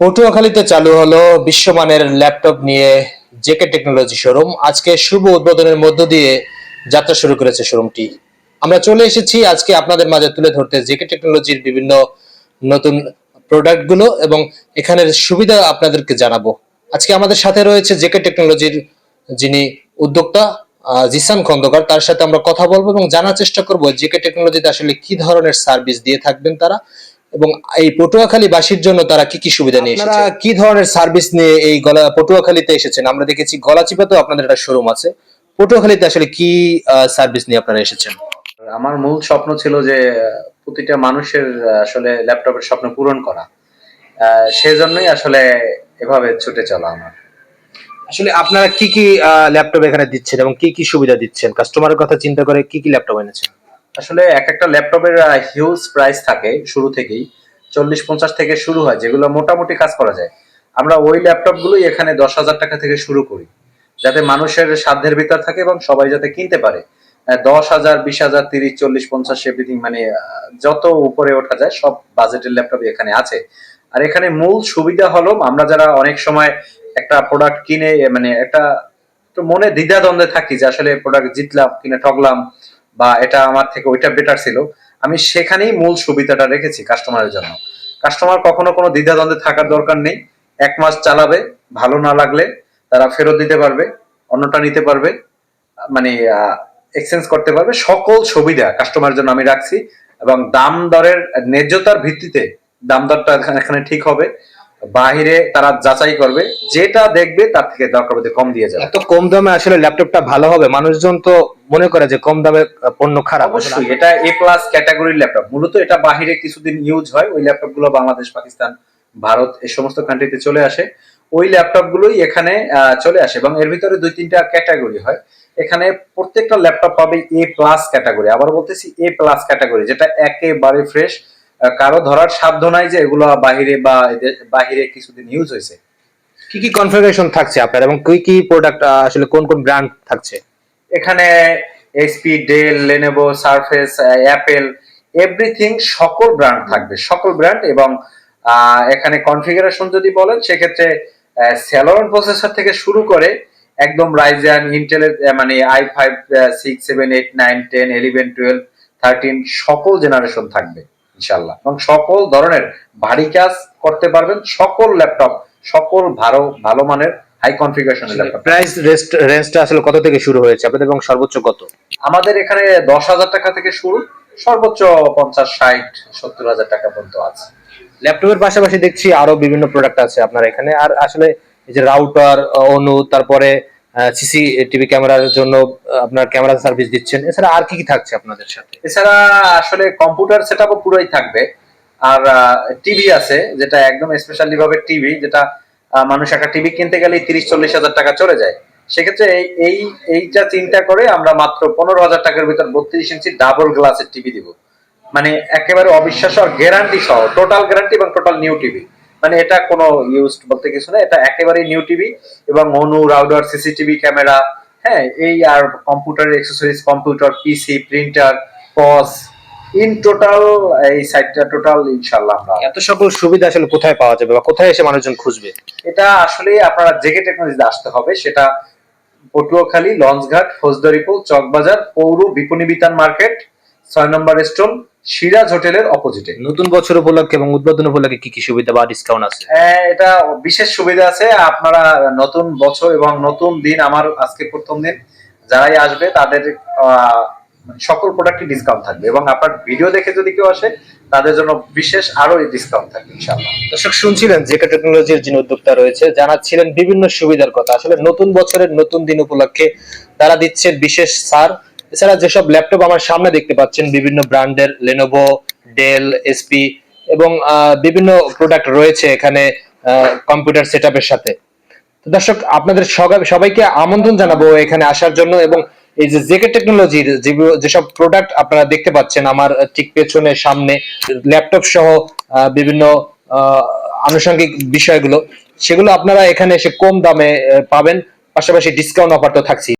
পটুয়াখালীতে চালু হলো বিশ্বমানের ল্যাপটপ নিয়ে জেকে টেকনোলজি শোরুম। আজকে শুভ উদ্বোধনের মধ্য দিয়ে যাত্রা শুরু করেছে শোরুমটি। আমরা চলে এসেছি আজকে আপনাদের মাঝে তুলে ধরতে জেকে টেকনোলজির বিভিন্ন নতুন প্রোডাক্টগুলো এবং এখানের সুবিধা আপনাদেরকে জানাব। আজকে আমাদের সাথে রয়েছে জেকে টেকনোলজির যিনি উদ্যোক্তা জিসান খন্দকার। তার সাথে আমরা কথা বলব এবং জানার চেষ্টা করব জেকে টেকনোলজিতে আসলে কি ধরনের সার্ভিস দিয়ে থাকবেন তারা এবং এই পটুয়াখালী বাসীর জন্য তারা কি কি সুবিধা নিয়ে এসেছে? কি ধরনের সার্ভিস নিয়ে এই গলা পটুয়াখালীতে এসেছেন? আমরা দেখেছি গলাচিপাতেও আপনাদের একটা শোরুম আছে। পটুয়াখালীতে আসলে কি সার্ভিস নিয়ে আপনারা এসেছেন? আমার মূল স্বপ্ন ছিল যে প্রতিটা মানুষের আসলে ল্যাপটপের স্বপ্ন পূরণ করা। আহ, সেজন্যই আসলে এভাবে ছুটে চলা আমার। আসলে আপনারা কি কি ল্যাপটপ এখানে দিচ্ছেন এবং কি কি সুবিধা দিচ্ছেন? কাস্টমারের কথা চিন্তা করে কি কি ল্যাপটপ এনেছেন? আসলে এক একটা ল্যাপটপের হিউজ প্রাইস থাকে শুরু থেকেই। চল্লিশ পঞ্চাশ থেকে শুরু হয়, যেগুলো মোটামুটি কাজ করা যায়। আমরা ওই ল্যাপটপ গুলোই এখানে দশ হাজার টাকা থেকে শুরু করি। যাতে মানুষের সাধ্যের ভিতর থাকে এবং সবাই যাতে কিনতে পারে। দশ হাজার, বিশ হাজার, তিরিশ, চল্লিশ, পঞ্চাশ এভরিথিং মানে যত উপরে ওঠা যায়, সব বাজেটের ল্যাপটপ এখানে আছে। আর এখানে মূল সুবিধা হলো, আমরা যারা অনেক সময় একটা প্রোডাক্ট কিনে মানে একটা একটু মনে দ্বিধাদ্বন্দ্বে থাকি যে আসলে প্রোডাক্ট জিতলাম কিনা ঠগলাম বা এটা আমার থেকে ওইটা বেটার ছিল, আমি সেখানেই মূল সুবিধাটা রেখেছি কাস্টমারের জন্য। কাস্টমার কখনো কোনো দ্বিধাদ্বন্দ্বে থাকার দরকার নেই, এক মাস চালাবে, ভালো না লাগলে তারা ফেরত দিতে পারবে, অন্যটা নিতে পারবে মানে এক্সচেঞ্জ করতে পারবে। সকল সুবিধা কাস্টমারের জন্য আমি রাখছি এবং দাম দরের ন্যায্যতার ভিত্তিতে দাম দরটা এখানে এখানে ঠিক হবে। বাহিরে তারা যাচাই করবে যেটা দেখবে তার থেকে দরকার হতে কম দিয়ে যাবে। এত কম দামে আসলে ল্যাপটপটা ভালো হবে? মানুষজন তো মনে করে যে কম দামে পণ্য খারাপ। অবশ্যই এটা এ প্লাস ক্যাটাগরির ল্যাপটপ। মূলত এটা বাহিরে কিছুদিন ইউজ হয়। ওই ল্যাপটপগুলো বাংলাদেশ পাকিস্তান ভারত এই সমস্ত কান্ট্রিতে চলে আসে। ওই ল্যাপটপ গুলোই এখানে চলে আসে এবং এর ভিতরে দুই তিনটা ক্যাটাগরি হয়। এখানে প্রত্যেকটা ল্যাপটপ পাবে এ প্লাস ক্যাটাগরি আবার বলতেছি এ প্লাস ক্যাটাগরি যেটা একেবারে ফ্রেশ কারও ধরার সাধ্য নাই যে এগুলো বাহিরে বা বাহিরে কিছুদিন ইউজ হয়েছে। কি কি কনফিগারেশন থাকছে আপনার এবং কি কি প্রোডাক্ট আসলে কোন কোন ব্র্যান্ড থাকছে? এখানে HP Dell Lenovo Surface Apple everything সকল ব্র্যান্ড থাকবে সকল ব্র্যান্ড এবং এখানে কনফিগারেশন যদি বলেন সেক্ষেত্রে স্যালোরন প্রসেসর থেকে শুরু করে একদম রাইজেন ইন্টেলের আহ, মানে I five six seven eight nine ten eleven twelve thirteen সকল জেনারেশন থাকবে। ইনশাল্লাহ এবং সকল ধরনের ভারী কাজ করতে পারবেন সকল ল্যাপটপ সকল ভালো ভালো মানের হাই কনফিগারেশনের ল্যাপটপ। প্রাইস রেঞ্জটা আসলে কত থেকে শুরু হয়েছে? আপনাদের এবং সর্বোচ্চ কত? আমাদের এখানে দশ হাজার টাকা থেকে শুরু সর্বোচ্চ পঞ্চাশ ষাট সত্তর হাজার টাকা পর্যন্ত আছে। ল্যাপটপের পাশাপাশি দেখছি আরও বিভিন্ন প্রোডাক্ট আছে আপনার এখানে। আর আসলে এই যে রাউটার অনু তারপরে সিসি টিভি ক্যামেরার জন্য আপনার ক্যামেরা সার্ভিস দিচ্ছেন। এছাড়া আর কি কি থাকছে আপনাদের সাথে? এছাড়া আসলে কম্পিউটার সেট পুরোই থাকবে। আর টিভি আছে, যেটা একদম স্পেশালি ভাবে টিভি, যেটা মানুষ একটা টিভি কিনতে গেলে তিরিশ চল্লিশ হাজার টাকা চলে যায়। সেক্ষেত্রে এই এইটা চিন্তা করে আমরা মাত্র পনেরো হাজার টাকার ভিতর বত্রিশ ইঞ্চি ডাবল গ্লাসের টিভি দিব। মানে একেবারে অবিশ্বাস্য আর গ্যারান্টি সহ টোটাল গ্যারান্টি এবং টোটাল নিউ টিভি। মানে এটা কোনো ইউজ বলতে কিছু না এটা একেবারে নিউ টিভি এবং অনু রাউডার সিসিটিভি ক্যামেরা হ্যাঁ এই আর কম্পিউটারের accessories computer PC printer POS in total এই সাইটটা টোটাল ইনশাল্লাহ আমরা এত সকল সুবিধা আসলে কোথায় পাওয়া যাবে বা কোথায় এসে মানুষজন খুঁজবে? এটা আসলে আপনারা জেগে টেকনোলজিতে আসতে হবে সেটা পটুয়াখালী লঞ্চঘাট ফৌজদারিপুর চকবাজার পৌর বিপণী বিতান মার্কেট ছয় নম্বর স্টল সিরাজ হোটেলের অপোজিটে নতুন বছর উপলক্ষে এবং উদ্বোধন উপলক্ষে কি কি সুবিধা বা ডিসকাউন্ট আছে? হ্যাঁ, এটা বিশেষ সুবিধা আছে। আপনারা নতুন বছর এবং নতুন দিন আমার আজকে প্রথম দিন যারাই আসবে তাদের আহ, সকল প্রোডাক্টে ডিসকাউন্ট থাকবে এবং আপনার ভিডিও দেখে যদি কেউ আসে তাদের জন্য বিশেষ আরও ডিসকাউন্ট থাকবে ইনশাআল্লাহ। দর্শক শুনছিলেন জেকে টেকনোলজির যিনি উদ্যোক্তা রয়েছে জানাচ্ছিলেন বিভিন্ন সুবিধার কথা। আসলে নতুন বছরের নতুন দিন উপলক্ষে তারা দিচ্ছে বিশেষ ছাড়। এছাড়া যেসব ল্যাপটপ আমার সামনে দেখতে পাচ্ছেন, বিভিন্ন ব্র্যান্ডের লেনোভো ডেল এসপি এবং বিভিন্ন প্রোডাক্ট রয়েছে এখানে কম্পিউটার সেটআপের সাথে। তো দর্শক, আপনাদের সবাইকে আমন্ত্রণ জানাব এখানে আসার জন্য এবং এই যে জেকে টেকনোলজির যেসব প্রোডাক্ট আপনারা দেখতে পাচ্ছেন আমার ঠিক পেছনে সামনে ল্যাপটপ সহ বিভিন্ন আনুষঙ্গিক বিষয়গুলো, সেগুলো আপনারা এখানে এসে কম দামে পাবেন। পাশাপাশি ডিসকাউন্ট অফার তো থাকছে